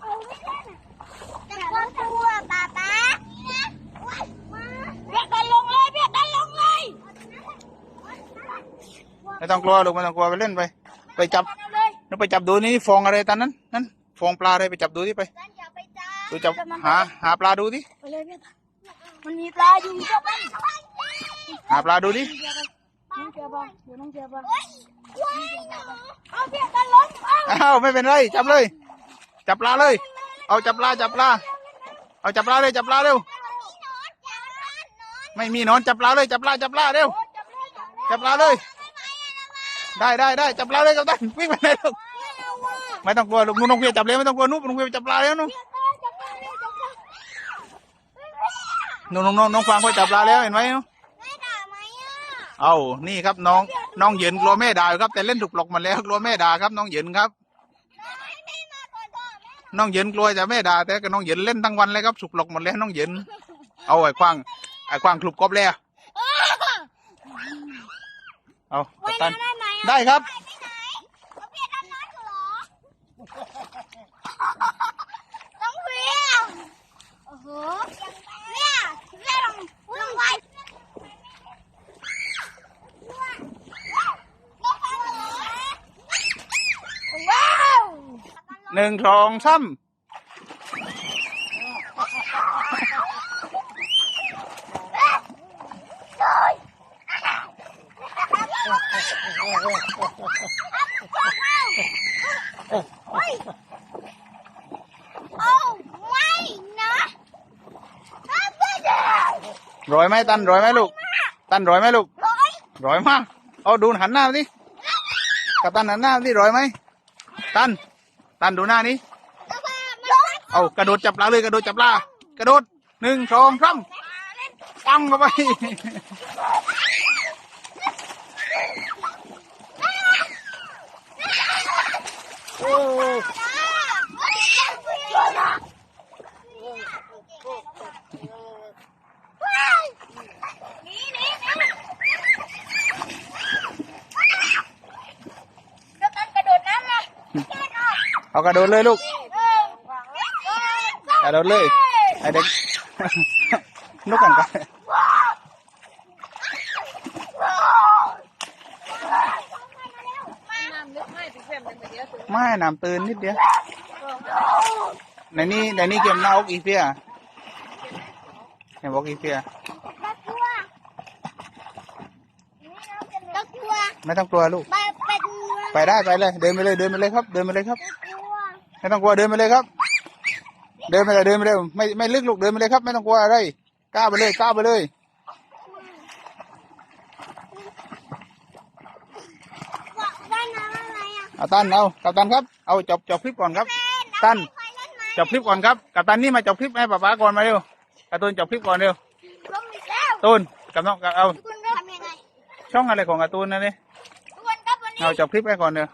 เอาไม่ได้น่ะแต่ก็กลัวป๊าป๊านี่นะมาเรียกกันลงเลยเรียกกันลงเลยไม่ต้องกลัวลูกไม่ต้องกลัวไปเล่นไป ไปจับเอาเลยนึกไปจับดูนี่ฟองอะไรตอนนั้นนั่นฟองปลาอะไรไปจับดูที่ไปกันอย่าไปจับดูจับหาหาปลาดูดิไปเลยเรียกมันมีปลาอยู่เจ้าบ้านหาปลาดูดิน้องเจียบเดี๋ยวน้องเจียบว้ายหนูเอาเรียกกันล้มเอาอ้าวไม่เป็นไรจับเลย จับปลาเลย เอาจับปลาจับปลา เอาจับปลาเลยจับปลาเร็ว ไม่มีหนอนจับปลาเลยจับปลาจับปลาเร็ว จับปลาเลย ได้ได้ได้จับปลาเลยกับตันวิ่งไปไหนลูกไม่ต้องกลัวลูกนุ่นน้องเพียจับเลยไม่ต้องกลัวนุ่นน้องเพียจับปลาแล้วนุ่นนุ่นน้องน้องน้องฟางเขาจับปลาแล้วเห็นไหมนุ่นไม่ด่าไหมอะเอานี่ครับน้องน้องเหยินกลัวแม่ด่าครับ แต่เล่นถูกหลอกมาแล้วกลัวแม่ด่าครับน้องเหยินครับ นก่อนแม่น้องเหยินกลัวจะแม่ด่าแต่ก็น้องเหยินเล่นทั้งวันเลยครับ สุกหลอกหมดแล้วน้องเหยินเอาไอ้ควางไอ้ควางคลุบกบแล้วเอากัปตันได้ไหมอะได้ครับ ไปไหนเอาเพียรด้านน้อยอยู่เหรอต้องเพียรโอ้โหเนี่ยเพียรลงลงไว้ว้าว หนึ่งสองสามโอ้ไม่นะถ้าเพื่อนจะร้อยไหมตันร้อยไหมลูก ตันร้อยไหมลูก ร้อยร้อยมาก เอาดูหันหน้ามาดิกับตันหันหน้ามาดิร้อยไหม ตัน ตันดูหน้านี้ร้อยเอากระโดดจับปลาเลยกระโดดจับปลากระโดดหนึ่งสองสามปังเข้าไป โอ้ นี่นี่นี่แล้วกันกระโดดน้ำเลย เอากระโดดเลยลูกกระโดดเลยไอเด็กนกกันกันไม่น้ำตื่นนิดเดียวในนี้ในนี้เกมหน้าอกอีเฟียเห็นบอกอีเฟียตะกัวตะกัวไม่ต้องกลัวลูกไปเป็นไปได้ไปเลย เดินไปเลยเดินไปเลยครับ เดินไปเลยครับตะกัว ไม่ต้องกลัวเดินไปเลยครับ เดินไปเลยเดินไปเลยไม่ไม่ลึกลูกเดินไปเลยครับ ไม่ต้องกลัวอะไรก้าวไปเลยก้าวไปเลยว่าได้น้ำอะไรอะเอาตันเอากับตันครับเอาจบจบคลิปก่อนครับตันใครเล่นไหมจบคลิปก่อนครับกับตันนี่มาจบคลิปให้ป๊าป๊าก่อนมาเร็วการ์ตูนจบคลิปก่อนเร็วลงอีกแล้วตูนกับน้องกับเอาทุกคนทำยังไงช่องอะไรของการ์ตูนนะนี่ทุกคนครับวันนี้เอาจบคลิปให้ก่อนเร็ว